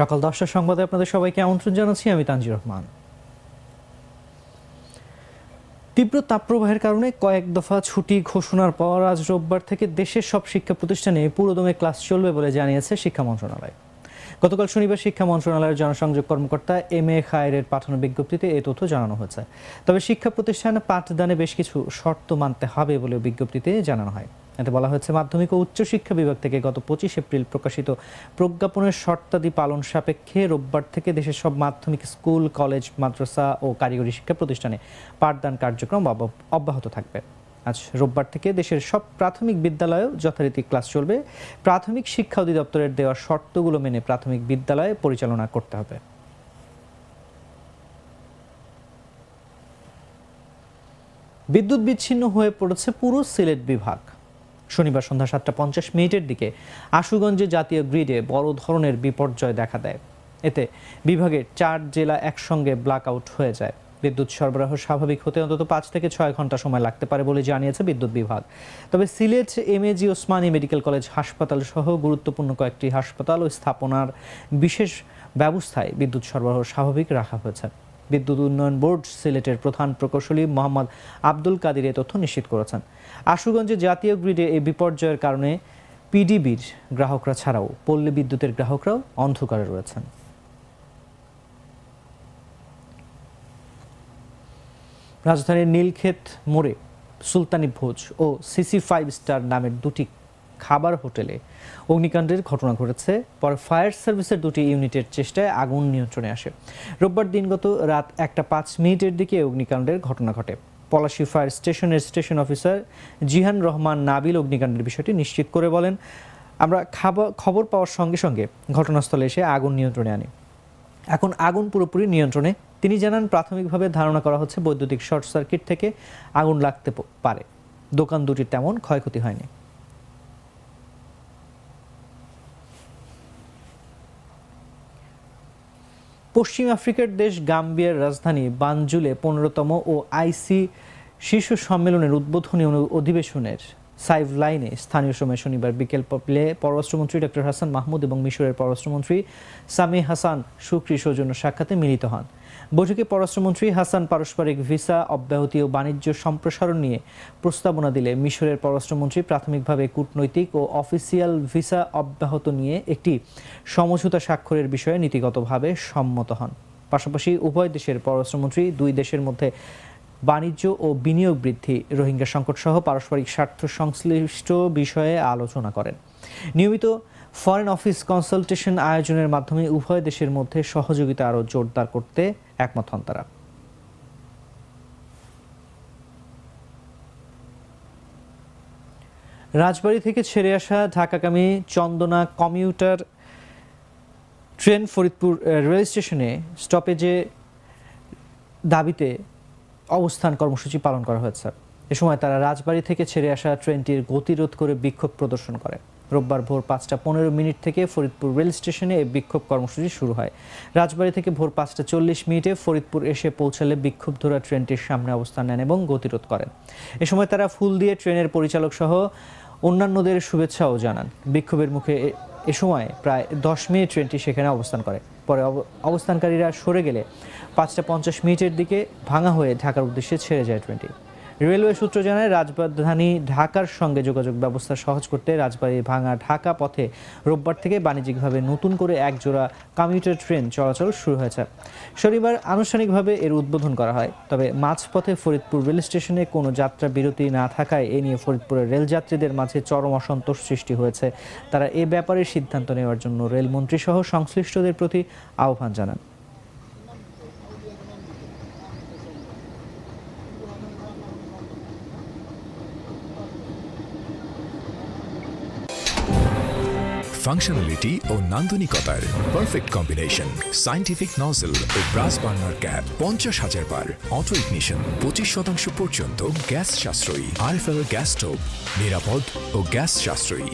সকাল দশটার সংবাদে আপনাদের সবাইকে আমন্ত্রণ জানাচ্ছি, আমি তানজির রহমান। তীব্র তাপপ্রবাহের কারণে কয়েক দফা ছুটি ঘোষণার পর আজ রোববার থেকে দেশের সব শিক্ষা প্রতিষ্ঠানে পুরোদমে ক্লাস চলবে বলে জানিয়েছে শিক্ষা মন্ত্রণালয়। গতকাল শনিবার শিক্ষা মন্ত্রণালয়ের জনসংযোগ কর্মকর্তা এম এ খায়ের পাঠানো বিজ্ঞপ্তিতে এই তথ্য জানানো হয়েছে। তবে শিক্ষা প্রতিষ্ঠান পাঠদানে বেশ কিছু শর্ত মানতে হবে বলে বিজ্ঞপ্তিতে জানানো হয়। এতে বলা হয়েছে, মাধ্যমিক ও উচ্চশিক্ষা বিভাগ থেকে গত পঁচিশ এপ্রিল প্রকাশিত প্রজ্ঞাপনের শর্তাদি পালন সাপেক্ষে রোববার থেকে দেশের সব মাধ্যমিক স্কুল, কলেজ, মাদ্রাসা ও কারিগরি শিক্ষা প্রতিষ্ঠানে পাঠদান কার্যক্রম অব্যাহত থাকবে। আজ রোববার থেকে দেশের সব প্রাথমিক বিদ্যালয়েও যথারীতি ক্লাস চলবে। প্রাথমিক শিক্ষা অধিদপ্তরের দেওয়া শর্তগুলো মেনে প্রাথমিক বিদ্যালয়ে পরিচালনা করতে হবে। বিদ্যুৎ বিচ্ছিন্ন হয়ে পড়েছে পুরো সিলেট বিভাগ। শনিবার সন্ধ্যা সাতটা পঞ্চাশ মিনিটের দিকে আশুগঞ্জে জাতীয় গ্রিডে বড় ধরনের বিপর্যয় দেখা দেয়। এতে বিভাগের চার জেলা একসঙ্গে ব্ল্যাক আউট হয়ে যায়। বিদ্যুৎ সরবরাহ স্বাভাবিক হতে অন্তত পাঁচ থেকে ছয় ঘণ্টা সময় লাগতে পারে বলে জানিয়েছে বিদ্যুৎ বিভাগ। তবে Sylhet, M A G, Osmani medical college হাসপাতাল সহ গুরুত্বপূর্ণ কয়েকটি হাসপাতাল ও স্থাপনার বিশেষ ব্যবস্থায় বিদ্যুৎ সরবরাহ স্বাভাবিক রাখা হয়েছে। বিদ্যুৎ উন্নয়ন বোর্ড সিলেটের প্রধান প্রকৌশলী মোহাম্মদ আব্দুল কাদির এ তথ্য নিশ্চিত করেছেন। আশুগঞ্জে জাতীয় গ্রিডে এই বিপর্যয়ের কারণে পিডিবির গ্রাহকরা ছাড়াও পল্লী বিদ্যুতের গ্রাহকরাও অন্ধকারে রয়েছেন। রাজধানীর নীলক্ষেত মোড়ে সুলতানি ভোজ ও সিসি ফাইভ স্টার নামের দুটি খাবার হোটেলে। অগ্নিকাণ্ডের ঘটনা ঘটেছে, পরে ফায়ার সার্ভিসের দুটি ইউনিটের চেষ্টায় আগুন নিয়ন্ত্রণে আসে। রোববার দিনগত রাত একটা পাঁচ মিনিটের দিকে অগ্নিকাণ্ডের ঘটনা ঘটে। পলাশী ফায়ার স্টেশনের স্টেশন অফিসার জিহান রহমান নাবিল অগ্নিকাণ্ডের বিষয়টি নিশ্চিত করে বলেন, আমরা খাবার খবর পাওয়ার সঙ্গে সঙ্গে ঘটনাস্থলে এসে আগুন নিয়ন্ত্রণে আনি। এখন আগুন পুরোপুরি নিয়ন্ত্রণে। তিনি জানান, প্রাথমিকভাবে ধারণা করা হচ্ছে বৈদ্যুতিক শর্ট সার্কিট থেকে আগুন লাগতে পারে। দোকান দুটির তেমন ক্ষয়ক্ষতি হয়নি। পশ্চিম আফ্রিকার দেশ গাম্বিয়ার রাজধানী বানজুলে পনেরোতম ও আইসি শিশু সম্মেলনের উদ্বোধনী অধিবেশনের সাইভ লাইনে স্থানীয় সময় শনিবার বিকেল পেলে পররাষ্ট্রমন্ত্রী ডক্টর হাসান মাহমুদ এবং মিশরের পররাষ্ট্রমন্ত্রী সামি হাসান সুক্রি সৌজন্য সাক্ষাতে মিলিত হন। বৈঠকে পররাষ্ট্রমন্ত্রী হাসান পারস্পরিক ভিসা, অব্যাহতি ও বাণিজ্য সম্প্রসারণ নিয়ে প্রস্তাবনা দিলে মিশরের পররাষ্ট্রমন্ত্রী প্রাথমিকভাবে কূটনৈতিক ও অফিসিয়াল ভিসা অব্যাহত নিয়ে একটি সমঝোতা স্বাক্ষরের বিষয়ে নীতিগতভাবে সম্মত হন। পাশাপাশি উভয় দেশের পররাষ্ট্রমন্ত্রী দুই দেশের মধ্যে বাণিজ্য ও বিনিয়োগ বৃদ্ধি, রোহিঙ্গা সংকট সহ পারস্পরিক স্বার্থ সংশ্লিষ্ট বিষয়ে আলোচনা করেন। নিয়মিত ফরেন অফিস কনসালটেশন আয়োজনের মাধ্যমে উভয় দেশের মধ্যে সহযোগিতা আরও জোরদার করতে একমত হন তারা। রাজবাড়ী থেকে ছেড়ে আসা ঢাকাগামী Chandana commuter train Faridpur rail স্টেশনে স্টপেজে দাবিতে অবস্থান কর্মসূচি পালন করা হয়েছে। এ সময় তারা রাজবাড়ী থেকে ছেড়ে আসা ট্রেনটির গতিরোধ করে বিক্ষোভ প্রদর্শন করে। রোববার ভোর পাঁচটা পনেরো মিনিট থেকে ফরিদপুর রেল স্টেশনে এই বিক্ষোভ কর্মসূচি শুরু হয়। রাজবাড়ী থেকে ভোর পাঁচটা চল্লিশ মিনিটে ফরিদপুর এসে পৌঁছালে বিক্ষোভ ধরা ট্রেনটির সামনে অবস্থান নেন এবং গতিরোধ করেন। এ সময় তারা ফুল দিয়ে ট্রেনের পরিচালক সহ অন্যান্যদের শুভেচ্ছাও জানান। বিক্ষোভের মুখে এ- সময় প্রায় দশ মিনিট ট্রেনটি সেখানে অবস্থান করে। পরে অব- অবস্থানকারীরা সরে গেলে পাঁচটা পঞ্চাশ মিনিটের দিকে ভাঙা হয়ে ঢাকার উদ্দেশ্যে ছেড়ে যায় ট্রেনটি। রেলওয়ে সূত্র জানায়, রাজধানী ঢাকার সঙ্গে যোগাযোগ ব্যবস্থা সহজ করতে রাজবাড়ী ভাঙা ঢাকা পথে রোববার থেকে বাণিজ্যিকভাবে নতুন করে এক জোড়া কমিউটার ট্রেন চলাচল শুরু হয়েছে। শনিবার আনুষ্ঠানিকভাবে এর উদ্বোধন করা হয়। তবে মাঝপথে ফরিদপুর রেল স্টেশনে কোনো যাত্রা বিরতি না থাকায় এ নিয়ে ফরিদপুরের রেলযাত্রীদের মাঝে চরম অসন্তোষ সৃষ্টি হয়েছে। তারা এ ব্যাপারে সিদ্ধান্ত নেওয়ার জন্য রেলমন্ত্রী সহ সংশ্লিষ্টদের প্রতি আহ্বান জানান। ফাংশনালিটি ও নান্দনিকতার পারফেক্ট কম্বিনেশন সাইন্টিফিক নজল ও ব্রাস বার্নার ক্যাপ পঞ্চাশ হাজার বার অটো ইগনিশন পঁচিশ শতাংশ পর্যন্ত গ্যাস সাশ্রয়ী আরএফএল গ্যাস স্টোভ নিরাপদ ও গ্যাস সাশ্রয়ী।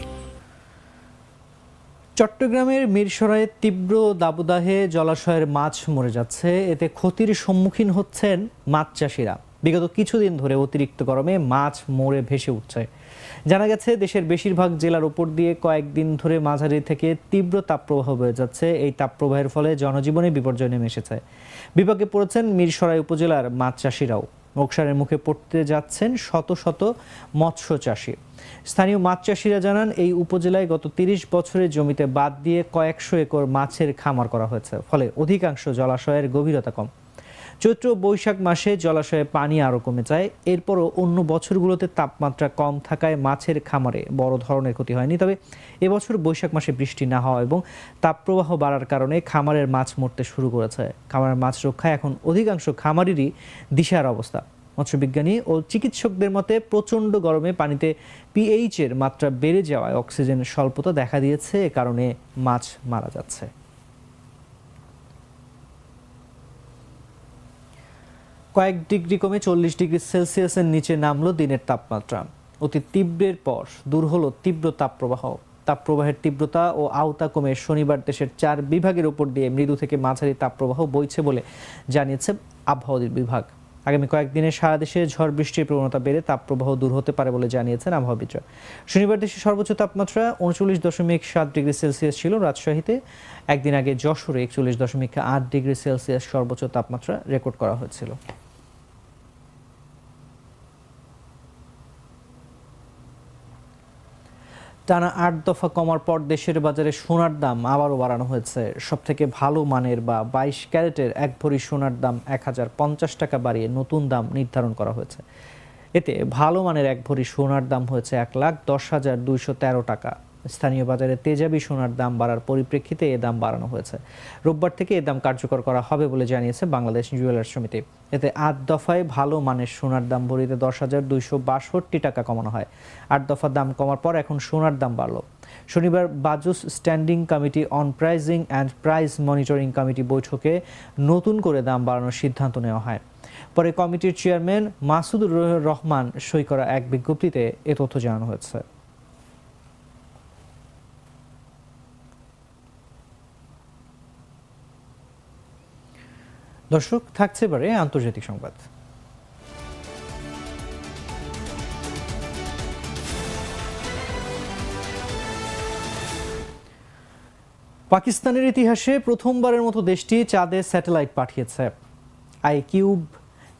চট্টগ্রামের মিরসরাইয়ে তীব্র দাবদাহে জলাশয়ের মাছ মরে যাচ্ছে। এতে ক্ষতির সম্মুখীন হচ্ছেন মাছ চাষিরা। বিগত কিছুদিন ধরে অতিরিক্ত গরমে মাছ মরে ভেসে উঠছে। জানা গেছে, দেশের বেশিরভাগ জেলার উপর দিয়ে কয়েকদিন ধরে মাঝারি থেকে তীব্র তাপপ্রবাহ বয়ে যাচ্ছে। এই তাপপ্রবাহের ফলে জনজীবনে বিপর্যয় নেমে এসেছে। বিপাকে পড়েছেন মিরসরাই উপজেলার মাছ চাষিরাও। মোকসারের মুখে পড়তে যাচ্ছেন শত শত মৎস্য চাষি। স্থানীয় মাছ চাষিরা জানান, এই উপজেলায় গত তিরিশ বছরের জমিতে বাদ দিয়ে কয়েকশো একর মাছের খামার করা হয়েছে। ফলে অধিকাংশ জলাশয়ের গভীরতা কম। চৈত্র বৈশাখ মাসে জলাশয়ে পানি আরও কমে যায়। এরপরও অন্য বছরগুলোতে তাপমাত্রা কম থাকায় মাছের খামারে বড় ধরনের ক্ষতি হয়নি। তবে এবছর বৈশাখ মাসে বৃষ্টি না হওয়া এবং তাপপ্রবাহ বাড়ার কারণে খামারের মাছ মরতে শুরু করেছে। খামারের মাছ রক্ষায় এখন অধিকাংশ খামারেরই দিশার অবস্থা। মৎস্যবিজ্ঞানী ও চিকিৎসকদের মতে, প্রচণ্ড গরমে পানিতে পিএইচ এর মাত্রা বেড়ে যাওয়ায় অক্সিজেন স্বল্পতা দেখা দিয়েছে। এ কারণে মাছ মারা যাচ্ছে। কয়েক ডিগ্রি কমে চল্লিশ ডিগ্রি সেলসিয়াসের নিচে নামলো দিনের তাপমাত্রা। অতি তীব্রের পর দূর হলো তীব্র তাপপ্রবাহ। তাপপ্রবাহের তীব্রতা ও আওতা কমে শনিবার দেশের চার বিভাগের উপর দিয়ে মৃদু থেকে মাঝারি তাপপ্রবাহ বইছে বলে জানিয়েছে আবহাওয়া বিভাগ। আগামী কয়েকদিনে সারা দেশে ঝড় বৃষ্টির প্রবণতা বেড়ে তাপপ্রবাহ দূর হতে পারে বলে জানিয়েছেন আবহাওয়াবিদরা শনিবার দেশের সর্বোচ্চ তাপমাত্রা উনচল্লিশ দশমিক সাত ডিগ্রি সেলসিয়াস ছিল রাজশাহীতে। একদিন আগে যশোরে একচল্লিশ দশমিক আট ডিগ্রি সেলসিয়াস সর্বোচ্চ তাপমাত্রা রেকর্ড করা হয়েছিল। টানা আট দফা কমার পর দেশের বাজারে সোনার দাম আবারও বাড়ানো হয়েছে। সব থেকে ভালো মানের বা বাইশ ক্যারেটের এক ভরি সোনার দাম এক হাজার পঞ্চাশ টাকা বাড়িয়ে নতুন দাম নির্ধারণ করা হয়েছে। এতে ভালো মানের এক ভরি সোনার দাম হয়েছে এক লাখ দশ হাজার দুইশো তেরো টাকা। স্থানীয় বাজারে তেজাবি সোনার দাম বাড়ার পরিপ্রেক্ষিতে এ দাম বাড়ানো হয়েছে। রোববার থেকে এ দাম কার্যকর করা হবে বলে জানিয়েছে বাংলাদেশ জুয়েলার্স সমিতি। এতে আট দফায় ভালো মানের সোনার দাম ভরিতে দশ হাজার দুইশো বাষট্টি টাকা কমানো হয়। আট দফা দাম কমার পর এখন সোনার দাম বাড়লো। শনিবার BAJUS standing committee on pricing and price monitoring committee বৈঠকে নতুন করে দাম বাড়ানোর সিদ্ধান্ত নেওয়া হয়। পরে কমিটির চেয়ারম্যান মাসুদুর রহমান সই করা এক বিজ্ঞপ্তিতে এ তথ্য জানানো হয়েছে। দর্শক, থাকছে এবারে আন্তর্জাতিক সংবাদ। পাকিস্তানের ইতিহাসে প্রথমবারের মতো দেশটি চাঁদে স্যাটেলাইট পাঠিয়েছে। আই কিউব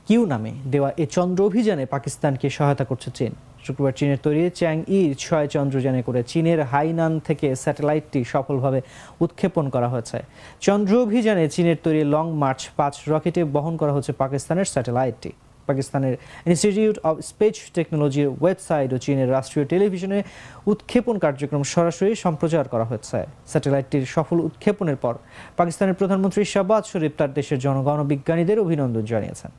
কিউ নামে দেওয়া এ চন্দ্র অভিযানে পাকিস্তানকে সহায়তা করছে চীন। শুক্রবার চীনের তৈরি চ্যাং ই ছয় চন্দ্রযানে করে চীনের হাইনান থেকে স্যাটেলাইটটি সফলভাবে উৎক্ষেপণ করা হয়েছে। চন্দ্র অভিযানে চীনের তৈরি লং মার্চ পাঁচ রকেটে বহন করা হচ্ছে পাকিস্তানের স্যাটেলাইটটি। পাকিস্তানের ইনস্টিটিউট অব স্পেস টেকনোলজির ওয়েবসাইট ও চীনের রাষ্ট্রীয় টেলিভিশনে উৎক্ষেপণ কার্যক্রম সরাসরি সম্প্রচার করা হয়েছে স্যাটেলাইটটির সফল উৎক্ষেপণের পর পাকিস্তানের প্রধানমন্ত্রী শাহবাজ শরীফ তার দেশের জনগণ ও বিজ্ঞানীদের অভিনন্দন জানিয়েছেন।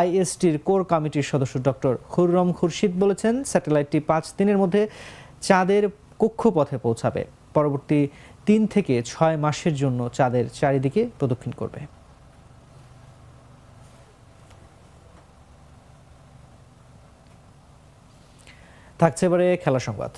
আইএসটির কোর কমিটির সদস্য ডক্টর খুররম খুরশিদ বলেছেন, স্যাটেলাইটটি পাঁচ দিনের মধ্যে চাঁদের কক্ষপথে পৌঁছাবে। পরবর্তী তিন থেকে ছয় মাসের জন্য চাঁদের চারিদিকে প্রদক্ষিণ করবে। থাকছে এবারে খেলা সংবাদ।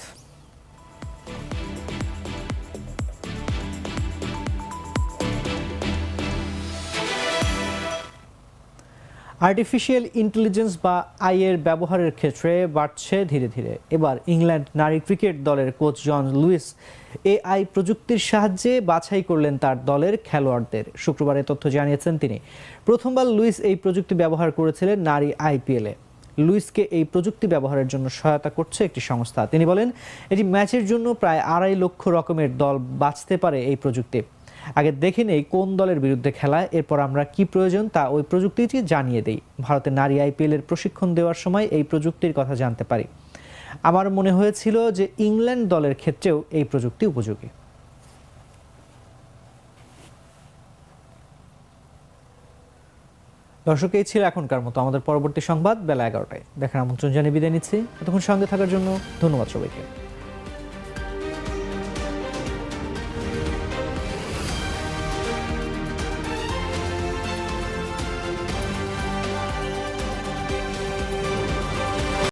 আর্টিফিশিয়াল ইন্টেলিজেন্স বা আই এর ব্যবহারের ক্ষেত্রে বাড়ছে ধীরে ধীরে। এবার ইংল্যান্ড নারী ক্রিকেট দলের কোচ জন লুইস এআই প্রযুক্তির সাহায্যে বাছাই করলেন তার দলের খেলোয়াড়দের। শুক্রবার এ তথ্য জানিয়েছেন তিনি। প্রথমবার লুইস এই প্রযুক্তি ব্যবহার করেছিলেন নারী আইপিএলে। লুইসকে এই প্রযুক্তি ব্যবহারের জন্য সহায়তা করছে একটি সংস্থা। তিনি বলেন, এটি ম্যাচের জন্য প্রায় আড়াই লক্ষ রকমের দল বাঁচতে পারে এই প্রযুক্তি। আগে দেখে নেই কোন দলের বিরুদ্ধে খেলায় এরপর আমরা কি প্রয়োজন তা ওই প্রযুক্তিটি জানিয়ে দেই। ভারতে নারী আইপিএল এর প্রশিক্ষণ দেওয়ার সময় এই প্রযুক্তির কথা জানতে পারি। আমার মনে হয়েছিল যে ইংল্যান্ড দলের ক্ষেত্রেও এই প্রযুক্তি উপযোগী। দর্শক, এই ছিল এখনকার মতো আমাদের পরবর্তী সংবাদ বেলা এগারোটায়। দেখার আমন্ত্রণ জানিয়ে বিদায় নিচ্ছি। এতক্ষণ সঙ্গে থাকার জন্য ধন্যবাদ সবাইকে।